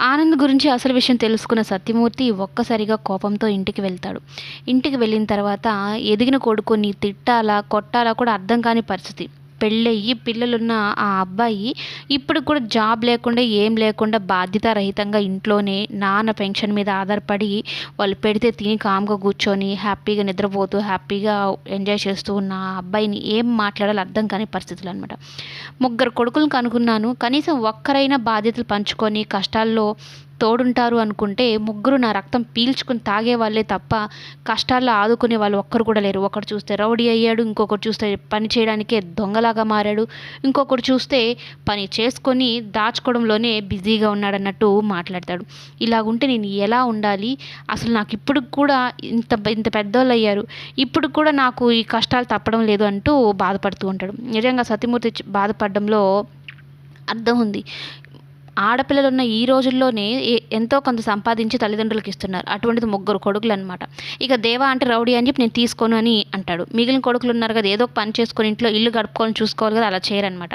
ఆనంద్ గురించి అసలు విషయం తెలుసుకున్న సత్యమూర్తి ఒక్కసారిగా కోపంతో ఇంటికి వెళ్తాడు. ఇంటికి వెళ్ళిన తర్వాత ఎదిగిన కొడుకుని తిట్టాలా కొట్టాలా కూడా అర్థం కాని పరిస్థితి. పెళ్ళయ్యి పిల్లలున్న ఆ అబ్బాయి ఇప్పుడు కూడా జాబ్ లేకుండా ఏం లేకుండా బాధ్యతారహితంగా ఇంట్లోనే నాన్న పెన్షన్ మీద ఆధారపడి వాళ్ళు పెడితే తిని కామ్గా కూర్చొని హ్యాపీగా నిద్రపోతూ హ్యాపీగా ఎంజాయ్ చేస్తూ ఉన్న ఆ అబ్బాయిని ఏం మాట్లాడాలో అర్థం కాని పరిస్థితులు అనమాట ముగ్గురు కొడుకులను కనుక్కున్నాను కనీసం ఒక్కరైనా బాధ్యతలు పంచుకొని కష్టాల్లో తోడుంటారు అనుకుంటే ముగ్గురు నా రక్తం పీల్చుకుని తాగే వాళ్ళే తప్ప కష్టాల్లో ఆదుకునే వాళ్ళు ఒక్కరు కూడా లేరు. ఒకరు చూస్తే రౌడీ అయ్యాడు ఇంకొకరు చూస్తే పని చేయడానికే దొంగలాగా మారాడు. ఇంకొకరు చూస్తే పని చేసుకొని దాచుకోవడంలోనే బిజీగా ఉన్నాడన్నట్టు మాట్లాడతాడు. ఇలాగుంటే నేను ఎలా ఉండాలి? అసలు నాకు ఇప్పుడు కూడా ఇంత ఇంత పెద్దోళ్ళు అయ్యారు. ఇప్పుడు కూడా నాకు ఈ కష్టాలు తప్పడం లేదు అంటూ బాధపడుతూ ఉంటాడు. నిజంగా సత్యమూర్తి బాధపడడంలో అర్థం ఉంది. ఆడపిల్లలు ఉన్న ఈ రోజుల్లోనే ఎంతో కొంత సంపాదించి తల్లిదండ్రులకు ఇస్తున్నారు. అటువంటిది ముగ్గురు కొడుకులు అనమాట ఇక దేవా అంటే రౌడీ అని చెప్పి నేను తీసుకోను అని అంటాడు. మిగిలిన కొడుకులు ఉన్నారు కదా ఏదో ఒక పని చేసుకొని ఇంట్లో ఇల్లు గడుపుకొని చూసుకోవాలి కదా అలా చేయరనమాట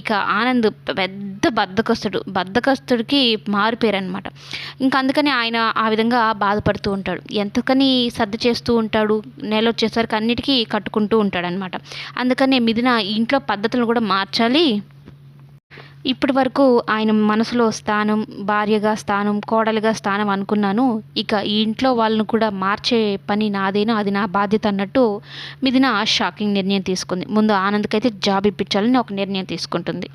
ఇక ఆనంద్ పెద్ద బద్దకస్తుడు బద్దకస్తుడికి మారిపోయారు అనమాట ఇంకా అందుకని ఆయన ఆ విధంగా బాధపడుతూ ఉంటాడు. ఎంతకని సర్ది చేస్తూ ఉంటాడు నెల వచ్చేసరికి అన్నిటికీ కట్టుకుంటూ ఉంటాడనమాట అందుకని మిదిన ఇంట్లో పద్ధతులను కూడా మార్చాలి. ఇప్పటి వరకు ఆయన మనసులో స్థానం భార్యగా స్థానం కోడలుగా స్థానం అనుకున్నాను. ఇక ఈ ఇంట్లో వాళ్ళను కూడా మార్చే పని నాదేనో? అది నా బాధ్యత అన్నట్టు మిదిన షాకింగ్ నిర్ణయం తీసుకుంది. ముందు ఆనంద్కైతే జాబ్ ఇప్పించాలని ఒక నిర్ణయం తీసుకుంటుంది.